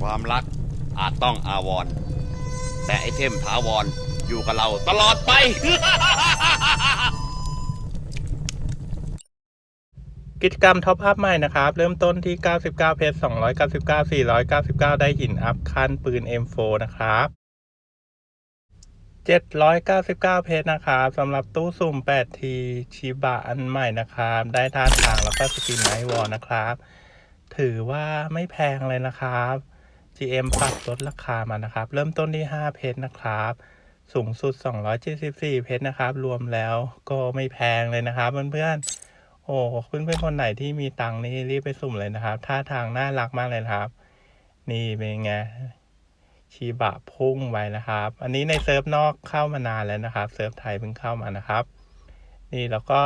ความรักอาจต้องอาวรณ์แต่ไอเทมถาวรอยู่กับเราตลอดไป กิจกรรมท็อปอัพใหม่นะครับ เริ่มต้นที่ 99 เพชร299 499 ได้หินอัพคันปืน M4 นะครับ 799 เพชรนะครับสำหรับตู้สุ่ม 8T ชิบะอันใหม่นะครับ ได้ท่าทางแล้วก็สกินไนท์วอลนะครับ ถือว่าไม่แพงเลยนะครับ GM ปรับลดราคามานะครับ เริ่มต้นที่ 5 เพชรนะครับ สูงสุด 274 เพชรนะครับ รวมแล้วก็ไม่แพงเลยนะครับเพื่อนๆโอ้เพื่อนเพื่อนๆคนไหนที่มีตังค์นี่รีบไปสุ่มเลยนะครับท่าทางน่ารักมากเลยครับ นี่เป็นไงชีบะพุ่งไปนะครับ อันนี้ในเซิร์ฟนอกเข้ามานานแล้วนะครับ เซิร์ฟไทยเพิ่งเข้ามานะครับ นี่แล้วก็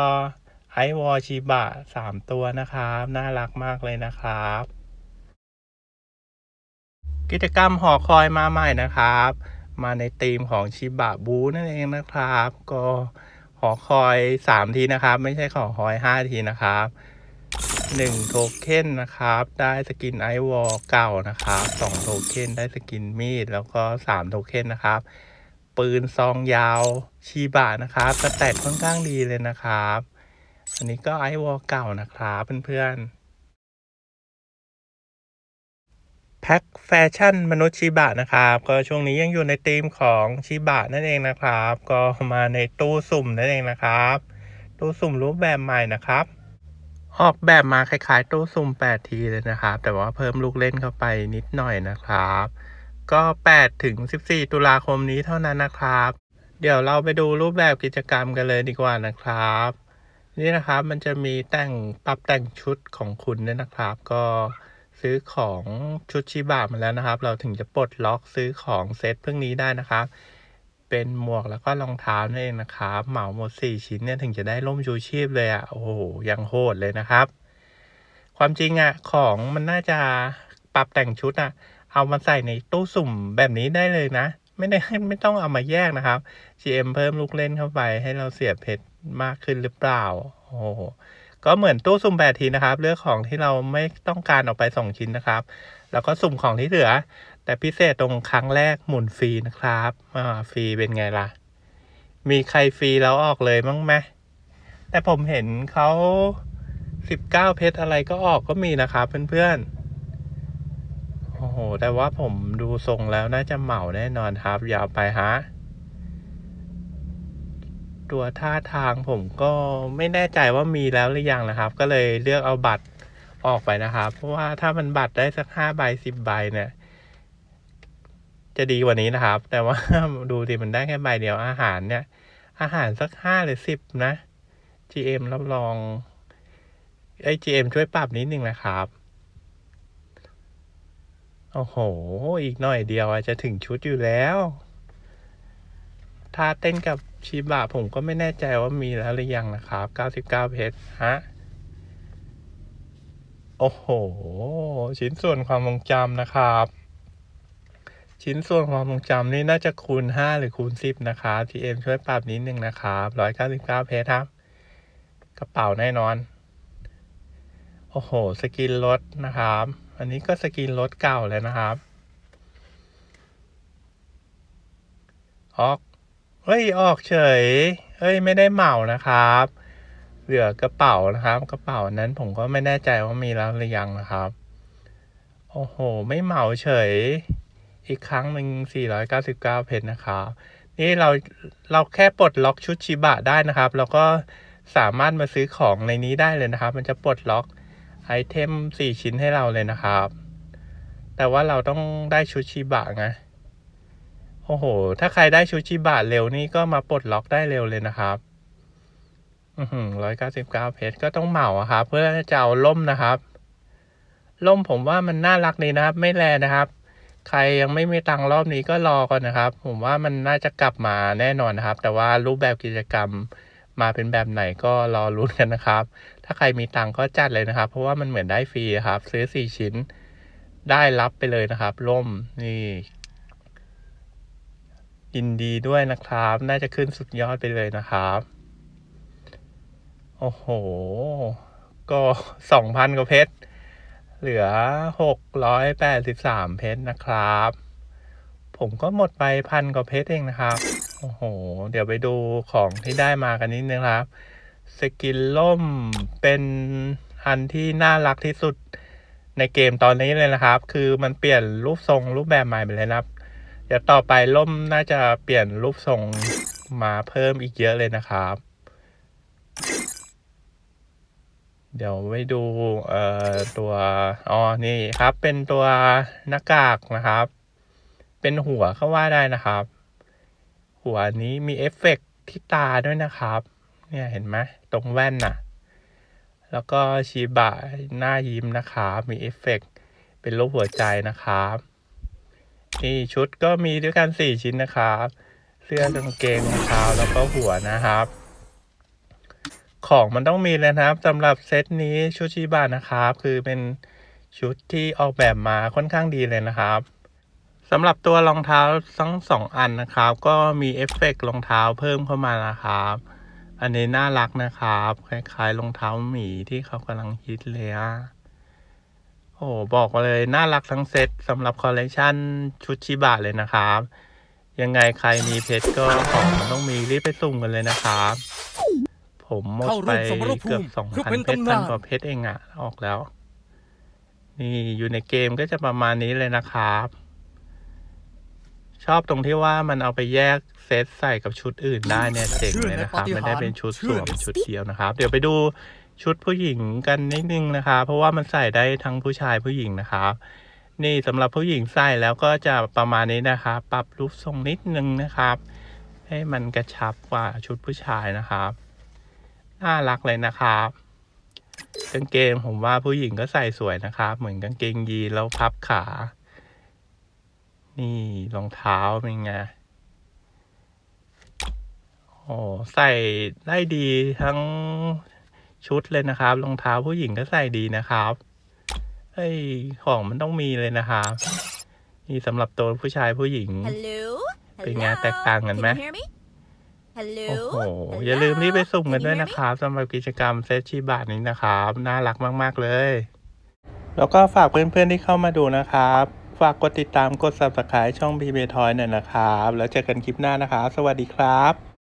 ไอวอชีบะสามตัวนะครับ น่ารักมากเลยนะครับ กิจกรรมหอคอยมาใหม่นะครับ มาในธีมของชิบะบูนั่นเองนะครับ ก็หอคอยสามทีนะครับ ไม่ใช่หอคอยห้าทีนะครับหนึ่งโทเค็นนะครับ ได้สกินไอวอลเก่านะครับสองโทเค็นได้สกินมีด แล้วก็สามโทเค็นนะครับ ปืนซองยาวชีบะนะครับสแตทค่อนข้างดีเลยนะครับ อันนี้ก็ไอวอลเก่านะครับเพื่อนๆ แพ็คแฟชั่นมนุษย์ชิบะนะครับ ก็ช่วงนี้ยังอยู่ในธีมของชิบะนั่นเองนะครับ ก็มาในตู้สุ่มนั่นเองนะครับ ตู้สุ่มรูปแบบใหม่นะครับ ออกแบบมาคล้ายๆ ตู้สุ่ม8ทีเลยนะครับ แต่ว่าเพิ่มลูกเล่นเข้าไปนิดหน่อยนะครับ ก็8ถึง14 ตุลาคมนี้เท่านั้นนะครับ เดี๋ยวเราไปดูรูปแบบกิจกรรมกันเลยดีกว่านะครับ นี่นะครับมันจะมีแต่งปรับแต่งชุดของคุณเนี่ยนะครับ ก็ ซื้อของชุดชิบะมาแล้วนะครับ เราถึงจะปลดล็อกซื้อของเซตเพวกนี้ได้นะครับ เป็นหมวกแล้วก็รองเท้านั่นเองนะครับ เหมาหมดสี่ชิ้นเนี่ยถึงจะได้ร่มชูชีพเลยอะ่ะ โอ้โห ยังโหดเลยนะครับ ความจริงอะ่ะ ของมันน่าจะปรับแต่งชุดอะ่ะ เอามาใส่ในตู้สุ่มแบบนี้ได้เลยนะ ไม่ได้ไม่ต้องเอามาแยกนะครับ GM เพิ่มลูกเล่นเข้าไปให้เราเสียเพชรมากขึ้นหรือเปล่า โอ้โห ก็เหมือนตู้สุ่มแปดทีนะครับ เลือกของที่เราไม่ต้องการออกไปสองชิ้นนะครับ แล้วก็สุ่มของที่เหลือ แต่พิเศษตรงครั้งแรกหมุนฟรีนะครับอ่าฟรีเป็นไงล่ะ มีใครฟรีแล้วออกเลยมั้งไหมแต่ผมเห็นเขาสิบเก้าเพชรอะไรก็ออกก็มีนะครับเพื่อนๆโอ้โหแต่ว่าผมดูทรงแล้วน่าจะเหมาแน่นอนครับยาวไปฮะ ตัวท่าทางผมก็ไม่แน่ใจว่ามีแล้วหรือยังนะครับ ก็เลยเลือกเอาบัตรออกไปนะครับ เพราะว่าถ้ามันบัตรได้สักห้าใบสิบใบเนี่ย จะดีกว่านี้นะครับ แต่ว่าดูดิมันได้แค่ใบเดียวอาหารเนี่ย อาหารสักห้าหรือสิบนะ GM รับรองไอ้ GM ช่วยปรับนิดนึงนะครับโอ้โห อีกหน่อยเดียวอะจะถึงชุดอยู่แล้ว ท่าเต้นกับชิบะผมก็ไม่แน่ใจว่ามีแล้วหรือยังนะครับ 99 เพชรฮะ โอ้โห ชิ้นส่วนความทรงจำนะครับ ชิ้นส่วนความทรงจำนี่น่าจะคูณ 5 หรือคูณ 10 นะครับ TM ช่วยปรับนิดนึงนะครับ 199 เพชรครับ กระเป๋าแน่นอน โอ้โห สกินรถนะครับ อันนี้ก็สกินรถเก่าเลยนะครับออก เฮ้ยออกเฉย เฮ้ยไม่ได้เหมานะครับ เหลือกระเป๋านะครับ กระเป๋านั้นผมก็ไม่แน่ใจว่ามีแล้วหรือยังนะครับ โอ้โห ไม่เหมาเฉย อีกครั้งหนึ่ง499 เพชรนะครับ นี่เราเราแค่ปลดล็อกชุดชิบะได้นะครับ แล้วก็สามารถมาซื้อของในนี้ได้เลยนะครับ มันจะปลดล็อกไอเทม 4 ชิ้นให้เราเลยนะครับ แต่ว่าเราต้องได้ชุดชิบะไง โอ้โห ถ้าใครได้ชุชิบะเร็วนี่ก็มาปลดล็อกได้เร็วเลยนะครับอือหือร้อยเก้าสิบเก้าเพชรก็ต้องเหมาครับ เพื่อจะเอาล่มนะครับ ล่มผมว่ามันน่ารักดีนะครับ ไม่แรงนะครับ ใครยังไม่มีตังรอบนี้ก็รอก่อนนะครับ ผมว่ามันน่าจะกลับมาแน่นอนนะครับ แต่ว่ารูปแบบกิจกรรมมาเป็นแบบไหนก็รอรุ้นกันนะครับ ถ้าใครมีตังก็จัดเลยนะครับ เพราะว่ามันเหมือนได้ฟรีครับ ซื้อสี่ชิ้นได้รับไปเลยนะครับร่มนี่ ยินดีด้วยนะครับ น่าจะขึ้นสุดยอดไปเลยนะครับ โอ้โห ก็สองพันกว่าเพชร เหลือหกร้อยแปดสิบสามเพชรนะครับ ผมก็หมดไปพันกว่าเพชรเองนะครับ โอ้โห เดี๋ยวไปดูของที่ได้มากันนิดนึงครับ สกินล่มเป็นอันที่น่ารักที่สุดในเกมตอนนี้เลยนะครับ คือมันเปลี่ยนรูปทรงรูปแบบใหม่ไปเลยนะครับ ดี๋ยวต่อไปล่มน่าจะเปลี่ยนรูปทรงมาเพิ่มอีกเยอะเลยนะครับ เดี๋ยวไปดูเอ่อตัวอ๋อนี่ครับ เป็นตัวหน้ากากนะครับ เป็นหัวก็ว่าได้นะครับ หัวนี้มีเอฟเฟกต์ที่ตาด้วยนะครับ เนี่ยเห็นไหมตรงแว่นน่ะ แล้วก็ชีบะหน้ายิ้มนะครับ มีเอฟเฟกต์เป็นรูปหัวใจนะครับ นี่ชุดก็มีด้วยกันสี่ชิ้นนะครับ เสื้อกางเกงรองเท้าแล้วก็หัวนะครับ ของมันต้องมีเลยนะครับสำหรับเซตนี้ชุดชิบะนะครับ คือเป็นชุดที่ออกแบบมาค่อนข้างดีเลยนะครับสำหรับตัวรองเท้าทั้งสองอันนะครับ ก็มีเอฟเฟกต์รองเท้าเพิ่มเข้ามานะครับ อันนี้น่ารักนะครับ คล้ายๆรองเท้าหมีที่เขากำลังฮิตเลยอะ โอ้บอกเลยน่ารักทั้งเซตสำหรับคอลเลกชันชุดชิบะเลยนะครับ ยังไงใครมีเพชรก็ของมันต้องมีรีบไปสุ่มกันเลยนะครับ ผมหมดเข้าร่ไปวมสมรภูมิเกือบสองเพื่อพันเป็นเพชรตำพันานนกว่าเพชรเองอะออกแล้ว นี่อยู่ในเกมก็จะประมาณนี้เลยนะครับ ชอบตรงที่ว่ามันเอาไปแยกเซตใส่กับชุดอื่นได้เนี่ยเจ๋งเลยนะครับไม่ได้เป็นชุดสวมชุดเดียวนะครับ เดี๋ยวไปดู ชุดผู้หญิงกันนิดนึงนะครับเพราะว่ามันใส่ได้ทั้งผู้ชายผู้หญิงนะครับ นี่สำหรับผู้หญิงใส่แล้วก็จะประมาณนี้นะครับ ปรับรูปทรงนิดนึงนะครับ ให้มันกระชับกว่าชุดผู้ชายนะครับ น่ารักเลยนะครับกางเกงผมว่าผู้หญิงก็ใส่สวยนะครับ เหมือนกางเกงยีนแล้วพับขา นี่รองเท้าเป็นไงโอ้ใส่ได้ดีทั้ง ชุดเลยนะครับรองเท้าผู้หญิงก็ใส่ดีนะครับเฮ้ยของมันต้องมีเลยนะครับนี่สำหรับตัวผู้ชายผู้หญิง Hello? เป็นไง Hello? แตกต่างกันไหม Can you hear me? Hello? โอ้โห Hello? อย่าลืมรีบไปสุ่มกัน Can you ด้วย hear นะ me? ครับสำหรับกิจกรรมเซตชิบะนี้นะครับ น่ารักมาก ๆ เลย แล้วก็ฝากเพื่อนๆที่เข้ามาดูนะครับ ฝากกดติดตามกด subscribe ช่อง b b Toy หน่อยนะครับ แล้วเจอกันคลิปหน้านะครับ สวัสดีครับ